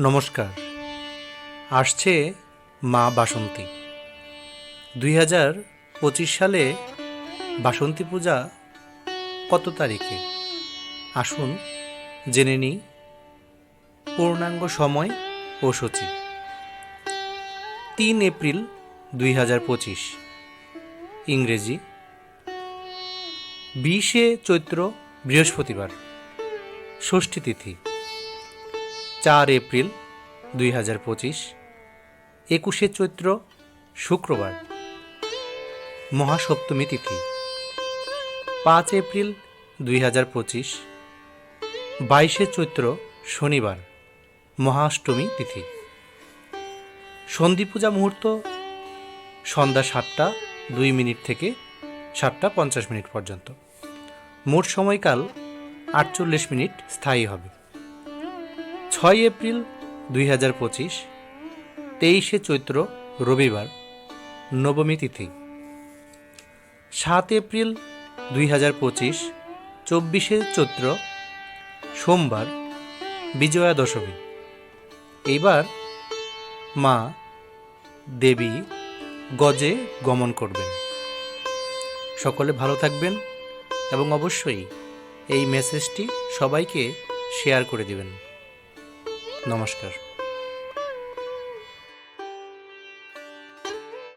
নমস্কার। আসছে মা বাসন্তী। দুই হাজার পঁচিশ সালে বাসন্তী পূজা কত তারিখে? আসুন জেনে নিই। পূর্ণাঙ্গ সময় ও সূচি। তিন এপ্রিল দুই হাজার পঁচিশ। ইংরেজি। বিশে চৈত্র বৃহস্পতিবার। ষষ্ঠী তিথি। চার এপ্রিল দুই হাজার পঁচিশ, একুশে চৈত্র শুক্রবার, মহাসপ্তমী তিথি। পাঁচ এপ্রিল দুই হাজার পঁচিশ, বাইশে চৈত্র শনিবার, মহাষ্টমী তিথি। সন্ধি পূজা মুহূর্ত সন্ধ্যা সাতটা, দুই মিনিট থেকে সাতটা পঞ্চাশ মিনিট পর্যন্ত। মোট সময়কাল আটচল্লিশ মিনিট স্থায়ী হবে। ছয় এপ্রিল দুই হাজার পঁচিশ, তেইশে চৈত্র রবিবার, নবমী তিথি। সাত এপ্রিল দুই হাজার পঁচিশ, চব্বিশে চৈত্র সোমবার, বিজয়া দশমী। এইবার মা, দেবী, গজে গমন করবেন। সকলে ভালো থাকবেন এবং অবশ্যই এই মেসেজটি সবাইকে শেয়ার করে দিবেন। নমস্কার